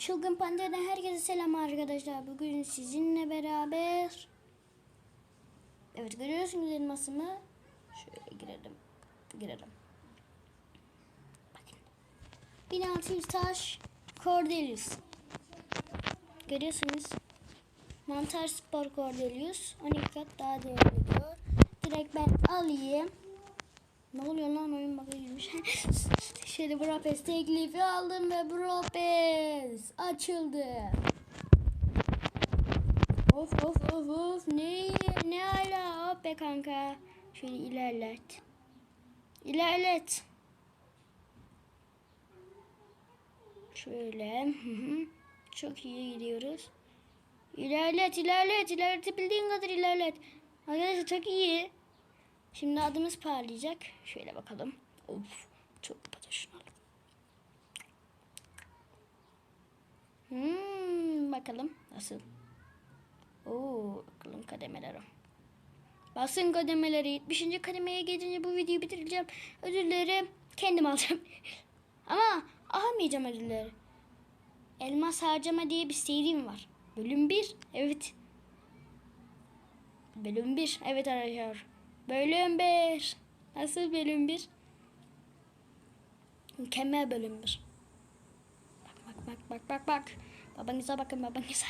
Çılgın Panter'den herkese selam arkadaşlar. Bugün sizinle beraber Evet görüyorsunuz elmasımı. Şöyle girelim. Girelim. Bakın. 1600 taş Cordelius. Görüyorsunuz. Mantar Spor Cordelius 12 kat daha değerli diyor. Direkt ben alayım. Ne oluyor lan oyun baka girmiş. Şöyle Bropes teklifi aldım ve Bropes açıldı. Of of of of ne ne ala hop be kanka. Şöyle ilerlet. İlerlet. Şöyle. Çok iyi gidiyoruz. İlerlet ilerlet ilerletebildiğin kadar ilerlet. Arkadaşlar çok iyi. Şimdi adımız parlayacak. Şöyle bakalım. Of çok profesyonel. Hmm, bakalım nasıl. Oo, bakalım kademeleri. Basın kademeleri 70. kademeye gelince bu videoyu bitireceğim. Ödülleri kendim alacağım. Ama almayacağım ödülleri. Elmas harcama diye bir serim var. Bölüm 1. Evet. Bölüm 1. Evet arkadaşlar. Bölüm 1. Nasıl bölüm 1? Mükemmel bölüm 1. Bak bak bak bak bak bak. Babanıza bakın babanıza.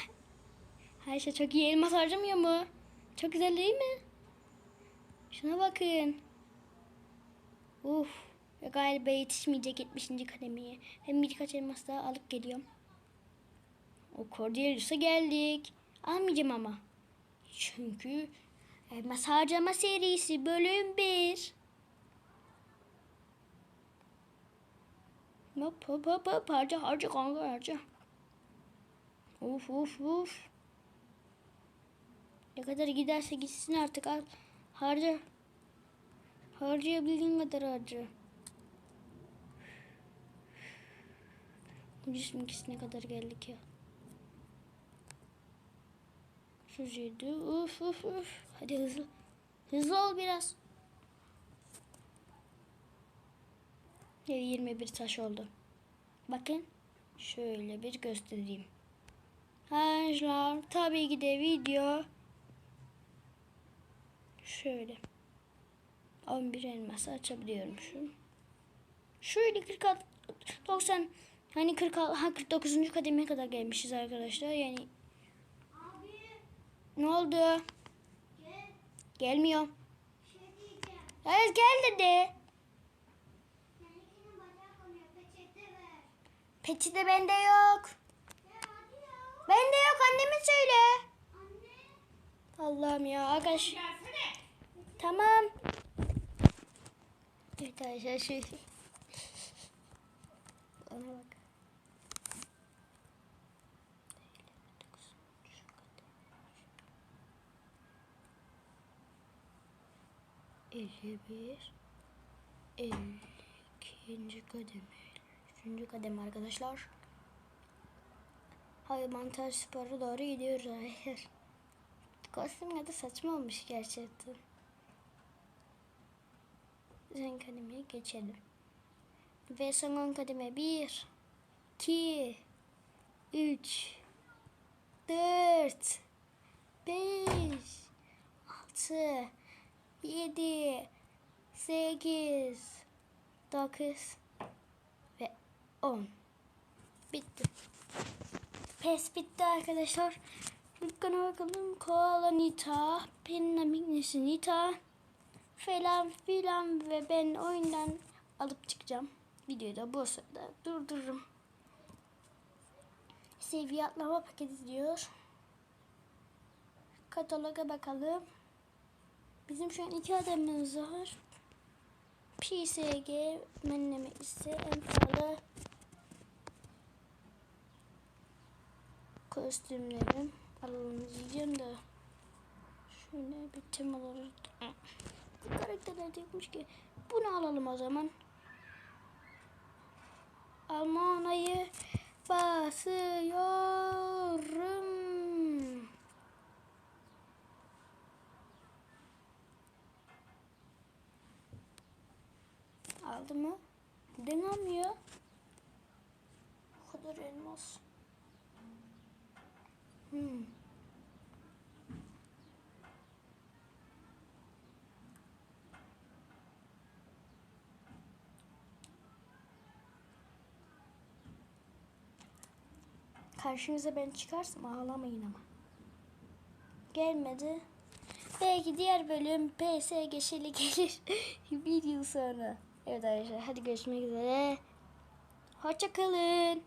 Her şey çok iyi. Elmas harcamıyor mu? Çok güzel değil mi? Şuna bakın. Uf. Galiba yetişmeyecek 70. kademeye. Hem birkaç elmas daha alıp geliyorum. O Cordelius'a geldik. Almayacağım ama. Çünkü elmas harcama serisi bölüm 1. Hop hop hop hop harca harca kanka harca. Uf uf uf. Ne kadar giderse gitsin artık al. Harca. Harcayabildiğin kadar harca. Ucuz ikisine kadar geldik ya. Şuraydı. Uf uf uf. Hadi hızlı. Hızlı ol biraz. Ve 21 taş oldu. Bakın. Şöyle bir göstereyim. Arkadaşlar tabii ki de video şöyle 11 elması açabiliyorum şu. Şöyle 40 90 hani 40 ha 49. kademeye kadar gelmişiz arkadaşlar. Yani ne oldu? Gelmiyor. Evet gel dedi. Peçete bende yok. Bende yok anneme söyle. Allah'ım ya arkadaş. Tamam. Evet arkadaşlar şu. Ona bak. Elli bir, elli ikinci kademe, üçüncü kademe arkadaşlar. Hayvantar spora doğru gidiyoruz hayır. Kostüm ya da saçma olmuş gerçekten. Sen kademeye geçelim. Ve son 10 kademe 1, 2, 3, 4, 5, 6, 7, 8, 9 ve 10. Bitti. Pes bitti arkadaşlar. Dükkana bakalım. Koala Nita, Penna Mignesi Nita falan filan ve ben oyundan alıp çıkacağım. Videoyu da bu sırada durdururum. Seviye atlama paketi diyor. Kataloga bakalım. Bizim şu an iki adamımız var. PSG menleme ise en pahalı kostümlerim. Alalım diyeceğim de. Şöyle bir tem olarak karakterler dikmiş ki. Bunu alalım o zaman. Almanayı basıyorum aldı mı? Neden? O kadar elmas. Hmm. Karşınıza ben çıkarsam ağlamayın ama. Gelmedi. Belki diğer bölüm PS geçeli gelir. bir yıl sonra. Evet arkadaşlar hadi görüşmek üzere. Hoşçakalın.